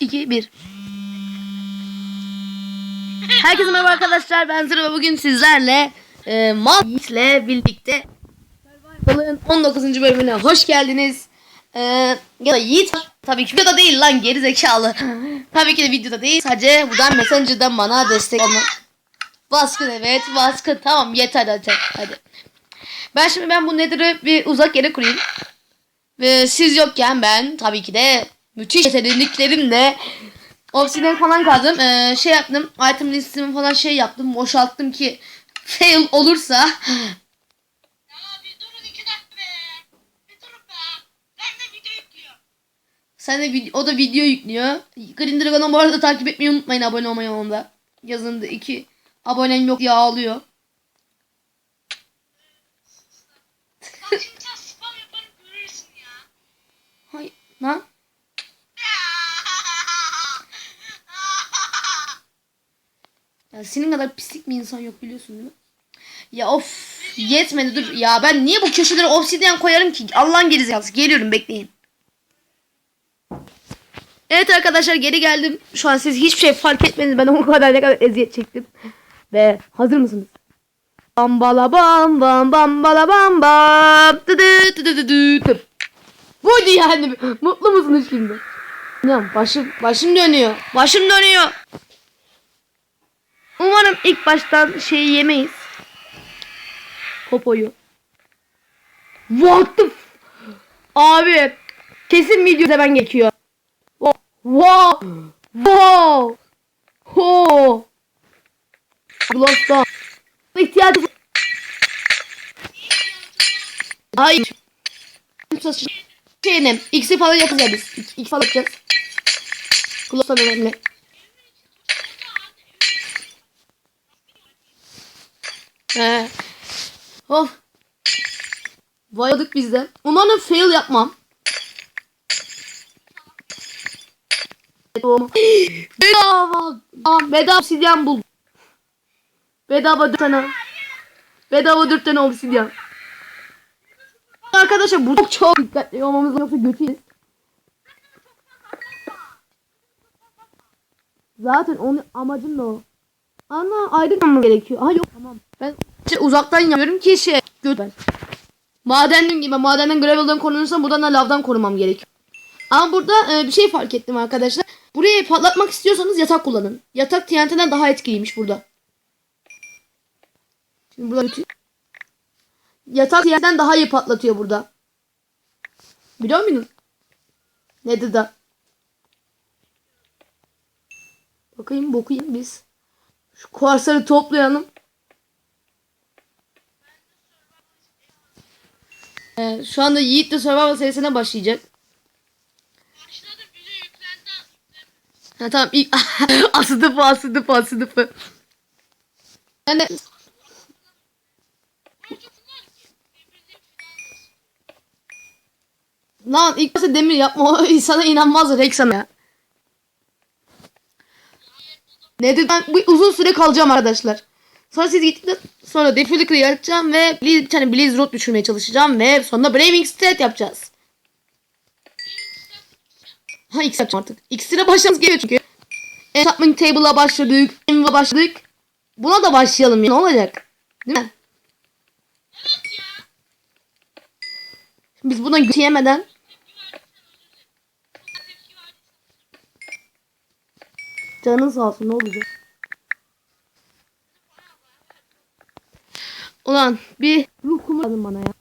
2, 1. Herkese merhaba arkadaşlar. Ben Zırh ve bugün sizlerle e, ile birlikte Survival'ın 19. bölümüne hoş geldiniz. E, ya da Yiğit. Tabii ki videoda değil lan geri zekalı. Tabii ki de videoda değil. Sadece buradan Messenger'dan bana destek olmak. Baskın evet baskın tamam yeter hadi. hadi. Ben şimdi ben bu Nether'ı bir uzak yere kurayım. Ve siz yokken ben tabii ki de müthiş yeteneklerimle obsidian falan kazdım. Ee, şey yaptım. Item listimi falan şey yaptım. Boşalttım ki fail olursa sen de o da video yüklüyor. Green Dragon'u bu arada takip etmeyi unutmayın abone olmayı onda. Yazında iki abonem yok diye ağlıyor. Bak şimdi sen spam yaparım görürsün ya. Hay lan. Ya senin kadar pislik bir insan yok biliyorsun değil mi? Ya of yetmedi dur. Ya ben niye bu köşelere obsidyen koyarım ki? Allah'ın gerizekalısı. Geliyorum bekleyin. Evet arkadaşlar geri geldim. Şu an siz hiçbir şey fark etmediniz. Ben o kadar ne kadar eziyet çektim. Ve hazır mısınız? Bam bala bam bam bam bala bam bam. Dı dı dı dı dı dı dı. Buydu yani. Mutlu musunuz şimdi? Başım başım dönüyor. Başım dönüyor. Umarım ilk baştan şeyi yemeyiz. Popoyu. What the Abi kesin video izlemen gerekiyor. Wow. Wow. Wow. Ho. Gloss'ta. İhtiyacı Hayır. Şeyine X'i falan yapacağız biz. X, falan yapacağız. Gloss'tan önemli. He. Of. Bayadık biz de. Umarım fail yapmam. Bedava. Aa, bedava obsidyen bul. Bedava 4 tane. Bedava 4 tane obsidyen. Arkadaşlar burada çok, çok dikkatli olmamız yoksa götüyüz. Zaten onun amacım da o. Ana ayrı kalmam gerekiyor. Aha yok tamam. Ben işte uzaktan yapıyorum ki şey göt ben. Madenden gibi madenden gravel'dan korunursam buradan da lavdan korumam gerekiyor. Ama burada e, bir şey fark ettim arkadaşlar. Burayı patlatmak istiyorsanız yatak kullanın. Yatak TNT'den daha etkiliymiş burada. Şimdi burada. Yatak TNT'den daha iyi patlatıyor burada. Biliyor muydun? Nedir da? Bakayım bakayım biz. Şu kuarsları toplayalım. Ee, şu anda Yiğit de Survival serisine başlayacak. Başladı yüklendi. Ha tamam ilk asıdıfı asıdıfı. Ben de Oyuncusunlar ki. Birbirine lan ilk başta demir yapma o insana inanmaz Rex sana ya. Nedir ben bu uzun süre kalacağım arkadaşlar. Sonra siz gittikten sonra Defilic'ı yaratacağım ve bir tane Blaze Rod düşürmeye çalışacağım ve sonunda Braving Stat yapacağız. Ha X yapacağım artık. X'ine başlamamız gerekiyor çünkü. Enchantment Table'a başladık. Enva başladık. Buna da başlayalım ya. Ne olacak? Değil mi? Evet ya. Biz buna götü canın sağ olsun ne olacak? Ulan bir ruh kumu lazım bana ya.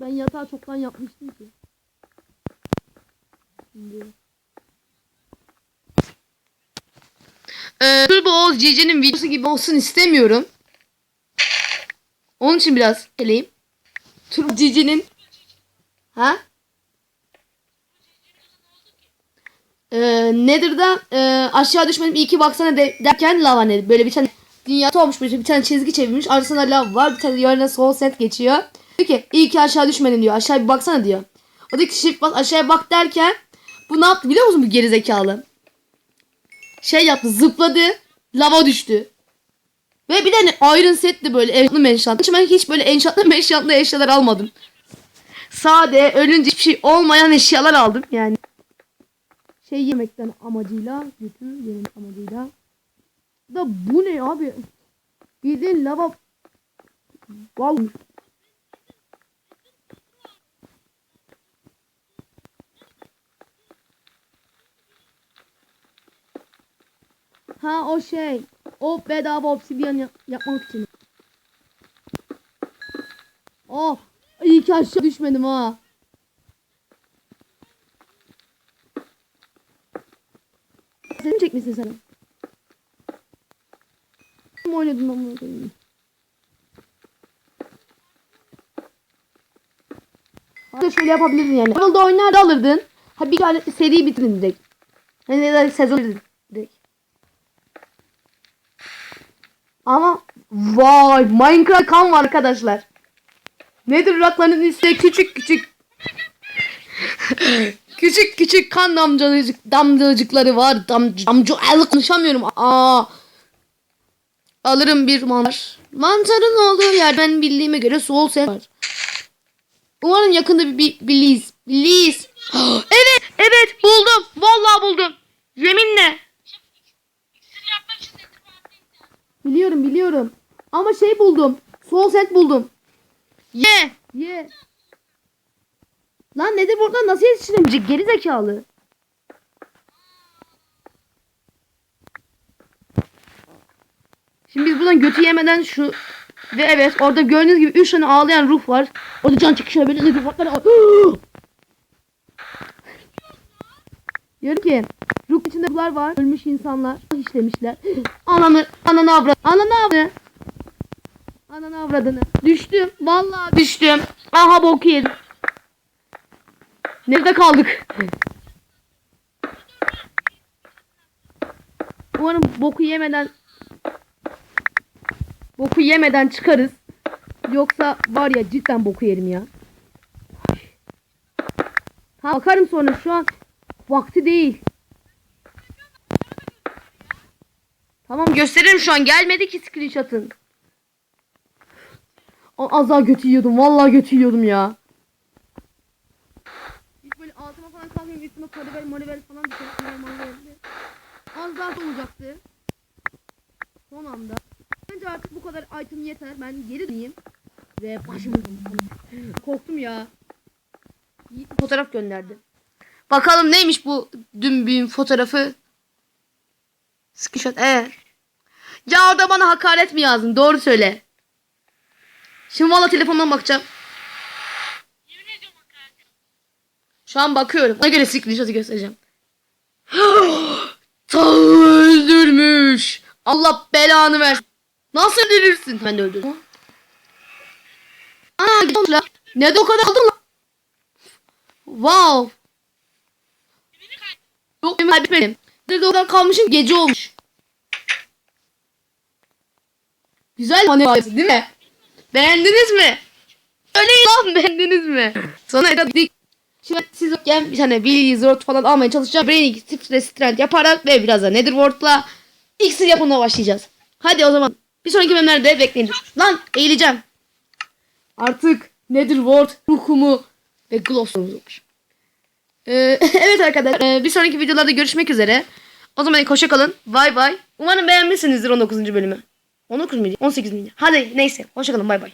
Ben yatağı çoktan yapmıştım ki. Şimdi. Ee, Turbo Oğuz CC'nin videosu gibi olsun istemiyorum. Onun için biraz geleyim. Turbo CC'nin Ha? Ee, Nether'da e, aşağı düşmedim iyi ki baksana de, derken lava ne böyle bir tane dünya olmuş bir tane çizgi çevirmiş arasında lav var bir tane yerine sol set geçiyor. Diyor ki iyi ki aşağı düşmedin diyor aşağı bir baksana diyor. O diyor ki shift bas aşağıya bak derken bu ne yaptı biliyor musun bu gerizekalı? Şey yaptı zıpladı lava düştü. Ve bir tane iron setti böyle evli enchantlı. Hiç ben hiç böyle enchantlı menchantlı eşyalar almadım. Sade ölünce hiçbir şey olmayan eşyalar aldım yani. şey yemekten amacıyla, götü yemek amacıyla. Da bu ne abi? Bildiğin lava bal. Ha o şey. O bedava obsidyen ya- yapmak için. Oh. iyi ki aşağı düşmedim ha. Sen mi çekmişsin lan bunu koyayım? Hatta şöyle yapabilirdin yani. Level'da oynar da alırdın. Ha bir tane seri bitirdin direkt. Hani ne de sezon direkt. Ama vay Minecraft kan var arkadaşlar. Nedir rakların ise küçük küçük küçük küçük kan damlacık damlacıkları var. Dam damcı el konuşamıyorum. Aa. Alırım bir mantar. Mantarın olduğu yer ben bildiğime göre soğuk set var. Umarım yakında bir, Billiz. Billiz. evet, evet buldum. Vallahi buldum. Yeminle. Biliyorum biliyorum. Ama şey buldum. Soul set buldum. Ye. Ye. Lan nedir burada nasıl yetiştiremeyecek geri zekalı. Şimdi biz buradan götü yemeden şu ve evet orada gördüğünüz gibi 3 tane ağlayan ruh var. Orada can çekişiyor böyle nedir baklar. Diyorum ki ruh içinde ruhlar var. Ölmüş insanlar işlemişler. Ananı ananı avradı. Ananı avradı. Ananı avradını. Düştüm. Vallahi düştüm. Aha boku yedim. Nerede kaldık? Umarım boku yemeden boku yemeden çıkarız. Yoksa var ya cidden boku yerim ya. Ha bakarım sonra şu an vakti değil. Tamam gösteririm şu an gelmedi ki screenshot'ın. Az daha götü yiyordum. Vallahi götü yiyordum ya. Hiç böyle altıma falan kalkmayayım. Üstüme koriber moriber falan bir şey. Az daha olacaktı. Son anda. Bence artık bu kadar item yeter. Ben geri döneyim. Ve başımı Korktum ya. Fotoğraf gönderdi. Bakalım neymiş bu dümbüğün fotoğrafı. Screenshot. Ee. Ya orada bana hakaret mi yazdın? Doğru söyle. Şimdi valla telefondan bakacağım. Şu an bakıyorum. Ona göre screenshot'ı göstereceğim. Tağı öldürmüş. Allah belanı ver. Nasıl öldürürsün? Ben de öldürdüm. Aa gidiyorum lan. Ne de o kadar aldın lan? Wow. Yok benim kaybetmedim. Bir de o kadar kalmışım gece olmuş. Güzel manevra değil mi? Beğendiniz mi? Söyleyin lan beğendiniz mi? Sonra dik. Şimdi siz yokken bir tane Billy Zord falan almaya çalışacağım. Brain Stres Strand yaparak ve biraz da Netherworld'la iksir yapımına başlayacağız. Hadi o zaman bir sonraki bölümlerde bekleyin. Lan eğileceğim. Artık Netherworld ruhumu ve Glowstone'umuz var. Ee, evet arkadaşlar ee, bir sonraki videolarda görüşmek üzere. O zaman hoşça kalın. Bay bay. Umarım beğenmişsinizdir 19. bölümü. 19 miydi? 18 miydi? Hadi neyse. Hoşça kalın. Bay bay.